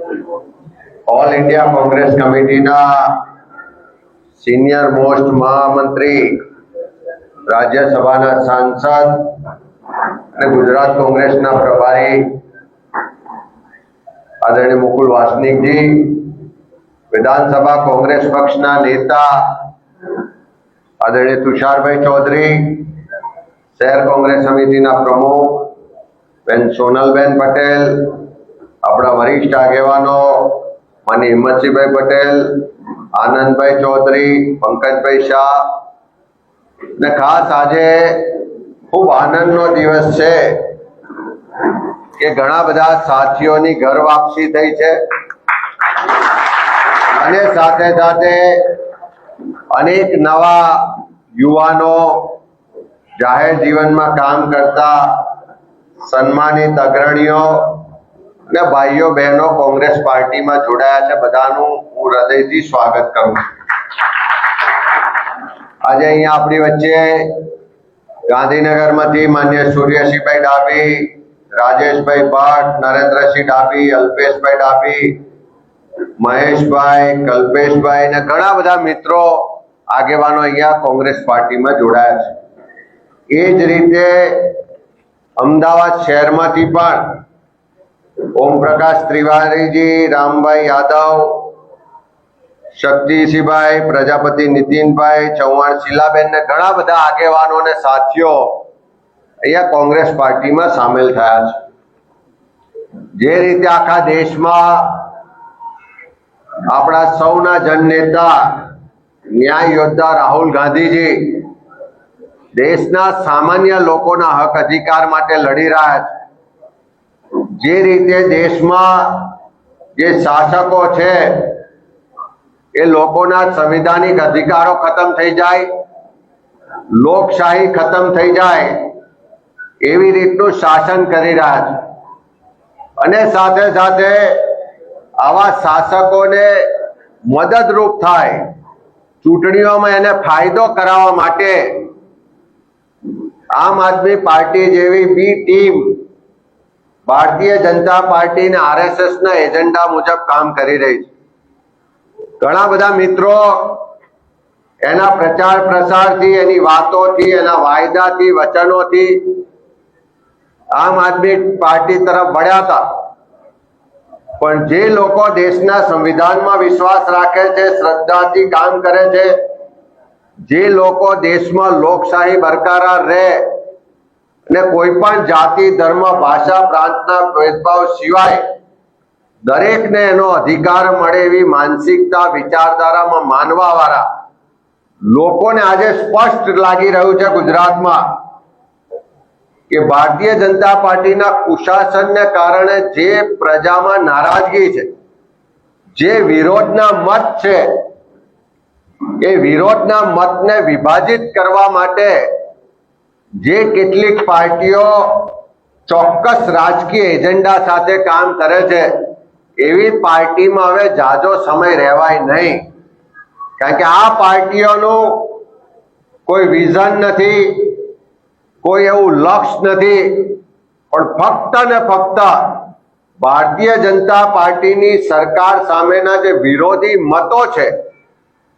All India Congress કમિટીના senior most મહામંત્રી રાજ્યસભાના સાંસદ અને ગુજરાત કોંગ્રેસના પ્રભારી આદરણીય મુકુલ વાસનિકજી, વિધાનસભા કોંગ્રેસ પક્ષના નેતા આદરણીય તુષારભાઈ ચૌધરી, શહેર કોંગ્રેસ સમિતિના પ્રમુખ બેન સોનલબેન પટેલ આપણા વરિષ્ઠ આગેવાનો માની હિંમતસિંહભાઈ પટેલ, આનંદભાઈ ચૌધરી, પંકજભાઈ શાહ. ને ખાસ આજે ખૂબ આનંદનો દિવસ છે કે ઘણા બધા સાથીઓની ઘર વાપસી થઈ છે. અને સાથે સાથે અનેક નવા યુવાનો જાહેર જીવનમાં કામ કરતા સન્માનિત અગ્રણીઓ અને ભાઈઓ, બહેનો, કોંગ્રેસ પાર્ટીમાં જોડાયા છે. બધાનું હું હૃદયથી સ્વાગત કરું છું. આજે અહીંયા આપણી વચ્ચે ગાંધીનગરમાંથી માન્ય સૂર્યસિંહભાઈ ડાભી, રાજેશભાઈ ભટ્ટ, નરેન્દ્રસિંહ ડાભી, અલ્પેશભાઈ ડાભી, મહેશભાઈ, કલ્પેશભાઈ ને ઘણા બધા મિત્રો આગેવાનો અહીંયા કોંગ્રેસ પાર્ટીમાં જોડાયા છે. એ જ રીતે અમદાવાદ શહેરમાંથી પણ ઓમ પ્રકાશ ત્રિવારીજી, રામભાઈ યાદવ, શક્તિસિંહભાઈ, પ્રજાપતિ નીતિનભાઈ, ચૌહાણ શીલાબેન ને ઘણા બધા આગેવાનો અને સાથીઓ અહીંયા કોંગ્રેસ પાર્ટીમાં સામેલ થયા છે. જે રીતે આખા દેશમાં આપણા સૌના જનનેતા ન્યાય યોદ્ધા રાહુલ ગાંધીજી દેશના સામાન્ય લોકોના હક અધિકાર માટે લડી રહ્યા છે. જે રીતે દેશમાં જે શાસકો છે, એ લોકોના સંવિધાનિક અધિકારો ખતમ થઈ જાય, લોકશાહી ખતમ થઈ જાય, એવી રીતનું શાસન કરી રહ્યા છે. અને સાથે સાથે આવા શાસકોને મદદરૂપ થાય, ચૂંટણીઓમાં એને ફાયદો કરાવવા માટે આમ આદમી પાર્ટી જેવી બી team Bharatiya Janata party આરએસએસના agenda મુજબ કામ કરી રહી છે. ઘણા બધા મિત્રો એના પ્રચાર પ્રસારથી, એની વાતોથી, એના વાયદાથી, વચનોથી આમ આદમી પાર્ટી તરફ વળ્યા હતા. પણ જે લોકો દેશના સંવિધાનમાં વિશ્વાસ રાખે છે, શ્રદ્ધાથી કામ કરે છે, જે લોકો દેશમાં લોકશાહી બરકરાર રહે અને કોઈ પણ જાતિ, ધર્મ, ભાષા, પ્રાંતના ભેદભાવ સિવાય દરેકને એનો અધિકાર મળે એવી માનસિકતા, વિચારધારામાં માનવા વાળા લોકોને આજે સ્પષ્ટ લાગી રહ્યું છે ગુજરાતમાં કે ભારતીય જનતા પાર્ટીના કુશાસનને કારણે જે પ્રજામાં નારાજગી છે, જે વિરોધના મત છે, એ વિરોધના મતને વિભાજિત કરવા માટે જે કેટલીક પાર્ટીઓ ચોક્કસ રાજકીય એજન્ડા સાથે કામ કરે છે, એવી પાર્ટીમાં હવે જાજો સમય રહેવાય નહીં. કારણ કે આ પાર્ટીઓનું કોઈ વિઝન નથી, કોઈ એવું લક્ષ્ય નથી, પણ ફક્ત ને ફક્ત ભારતીય જનતા પાર્ટીની સરકાર સામેના જે વિરોધી મતો છે,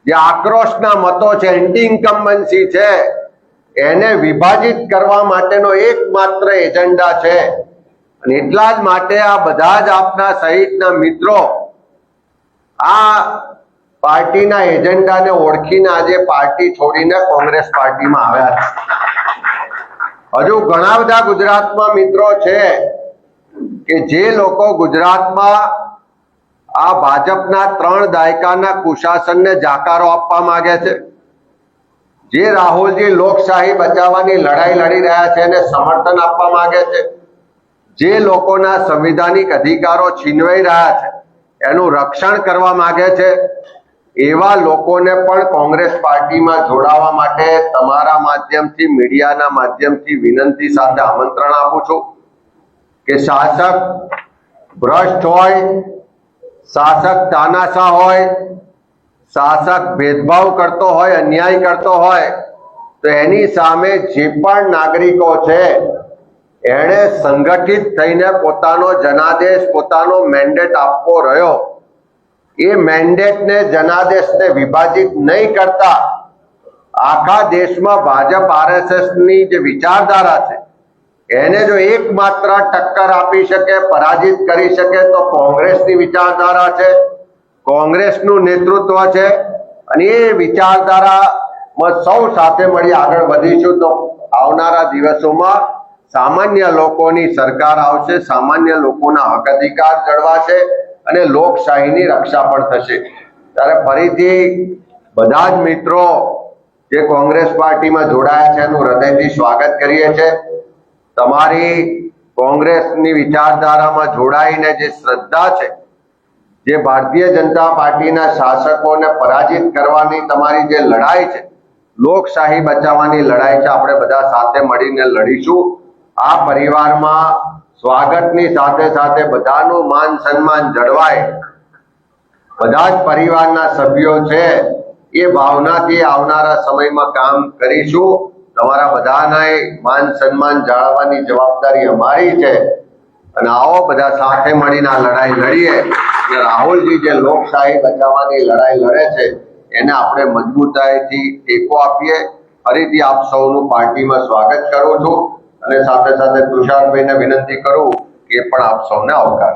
જે આક્રોશના મતો છે એન્ટી ઇન્કમ્બન્સી છે એને વિભાજિત કરવા માટેનો એકમાત્ર એજન્ડા છે. અને એટલા જ માટે આ બધા જ આપના સહિતના મિત્રો આ પાર્ટીના એજન્ડાને ઓળખીને આજે પાર્ટી છોડીને કોંગ્રેસ પાર્ટીમાં આવ્યા છે. હજુ ઘણા બધા ગુજરાતમાં મિત્રો છે કે જે લોકો ગુજરાતમાં આ ભાજપના ત્રણ દાયકાના કુશાસનને જાકારો આપવા માંગે છે. જે રાહુલજી લોકશાહી બચાવવાની લડાઈ લડી રહ્યા છે એને સમર્થન આપવા માંગે છે. જે લોકોના સંવિધાનિક અધિકારો છીનવાઈ રહ્યા છે, એનું રક્ષણ કરવા માંગે છે, એવા લોકોને પણ કોંગ્રેસ પાર્ટીમાં જોડાવા માટે તમારા માધ્યમથી, મીડિયાના માધ્યમથી વિનંતી સાથે આમંત્રણ આપું છું કે શાસક ભ્રષ્ટ હોય, શાસક તાનાશા હોય શાસક ભેદભાવ કરતો હોય, અન્યાય કરતો હોય, તો એની સામે જે પણ નાગરિકો છે, એણે સંગઠિત થઈને પોતાનો જનાદેશ, પોતાનો મેન્ડેટ આપવો રહ્યો. એ મેન્ડેટને જનાદેશને વિભાજિત નહીં કરતા, આખા દેશમાં ભાજપ આરએસએસની જે વિચારધારા છે, એને જો એકમાત્ર ટક્કર આપી શકે, પરાજિત કરી શકે, તો કોંગ્રેસની વિચારધારા છે કોંગ્રેસનું નેતૃત્વ છે અને એ વિચારધારામાં સૌ સાથે મળી આગળ વધીશું તો આવનારા દિવસોમાં સામાન્ય લોકોની સરકાર આવશે, સામાન્ય લોકોના હક અધિકાર જળવાશે અને લોકશાહીની રક્ષા પણ થશે. ત્યારે ફરીથી બધા જ મિત્રો જે કોંગ્રેસ પાર્ટીમાં જોડાયા છે, એનું હૃદયથી સ્વાગત કરીએ છીએ. તમારી કોંગ્રેસની વિચારધારામાં જોડાઈને જે શ્રદ્ધા છે જે ભારતીય જનતા પાર્ટીના શાસકોને પરાજિત કરવાની તમારી જે લડાઈ છે, લોકશાહી બચાવવાની લડાઈ છે, આપણે બધા સાથે મળીને લડીશું. આ પરિવારમાં સ્વાગતની સાથે સાથે બધાનું માન સન્માન જળવાય. બધા જ પરિવારના સભ્યો છે, એ ભાવનાથી આવનારા સમયમાં કામ કરીશું. તમારા બધાના માન સન્માન જાળવવાની જવાબદારી અમારી છે. અને આવો બધા સાથે મળીને આ લડાઈ લડીએ. અને રાહુલજી જે લોકશાહી બચાવવાની લડાઈ લડે છે, એને આપણે મજબૂતાઈથી ટેકો આપીએ. ફરીથી આપ સૌનું પાર્ટીમાં સ્વાગત કરું છું અને સાથે સાથે તુષારભાઈને વિનંતી કરું કે પણ આપ સૌને આવકાર.